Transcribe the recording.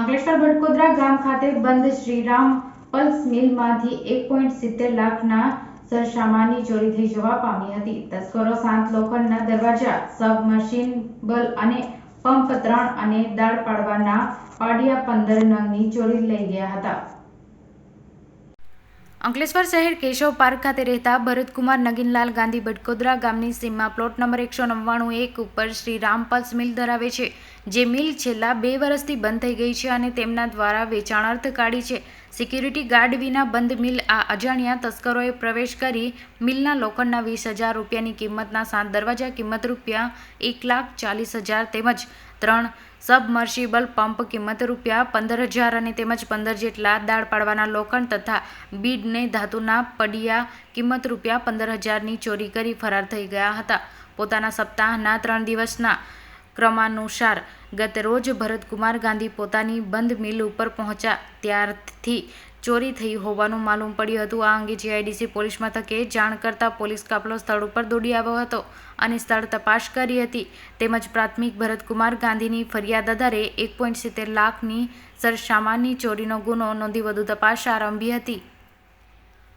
અંકલેશ્વર ભટકોદરા ગામ ખાતે બંધ શ્રીરામ પલ્સ મિલમાંથી એક પોઈન્ટ સિત્તેર લાખના સરસામાનની ચોરી થઈ જવા પામી હતી. તસ્કરો, સાત લોખંડના દરવાજા સબમર્સિબલ અને પંપ ત્રણ અને દાળ પાડવાના પાડિયા પંદર નંગની ચોરી લઈ ગયા હતા. અંકલેશ્વર શહેર કેશવ પાર્ક ખાતે રહેતા ભરતકુમાર નગીનલાલ ગાંધી બટકોદરા ગામની સીમમાં પ્લોટ નંબર એકસો નવ્વાણું એક ઉપર શ્રી રામ પલ્સ મિલ ધરાવે છે. જે મિલ છેલ્લા બે વર્ષથી બંધ થઈ ગઈ છે અને તેમના દ્વારા વેચાણાર્થ કાઢી છે. સિક્યુરિટી ગાર્ડ વિના બંધ મિલ આ અજાણ્યા તસ્કરોએ પ્રવેશ કરી મિલના લોખંડના વીસ હજાર રૂપિયાની કિંમતના સાત દરવાજા, કિંમત રૂપિયા એક લાખ ચાલીસ હજાર તેમજ ત્રણ સબમર્સિબલ પંપ, કિંમત રૂપિયા પંદર હજાર અને તેમજ પંદર જેટલા દાળ પાડવાના લોખંડ તથા બીડને ધાતુના પડિયા, કિંમત રૂપિયા પંદર હજારની ચોરી કરી ફરાર થઈ ગયા હતા. પોતાના સપ્તાહના ત્રણ દિવસના ક્રમાનુસાર ગત રોજ ભરતકુમાર ગાંધી પોતાની બંધ મિલ ઉપર પહોંચ્યા. ત્યારથી ચોરી થઈ હોવાનું માલુમ પડ્યું હતું. આ અંગે જીઆઈડીસી પોલીસ મથકે જાણ કરતાં પોલીસ કાફલો સ્થળ ઉપર દોડી આવ્યો હતો અને સ્થળ તપાસ કરી હતી. તેમજ પ્રાથમિક ભરતકુમાર ગાંધીની ફરિયાદ આધારે એક પોઈન્ટ સિત્તેર લાખની સરસામાનની ચોરીનો ગુનો નોંધી વધુ તપાસ આરંભી હતી.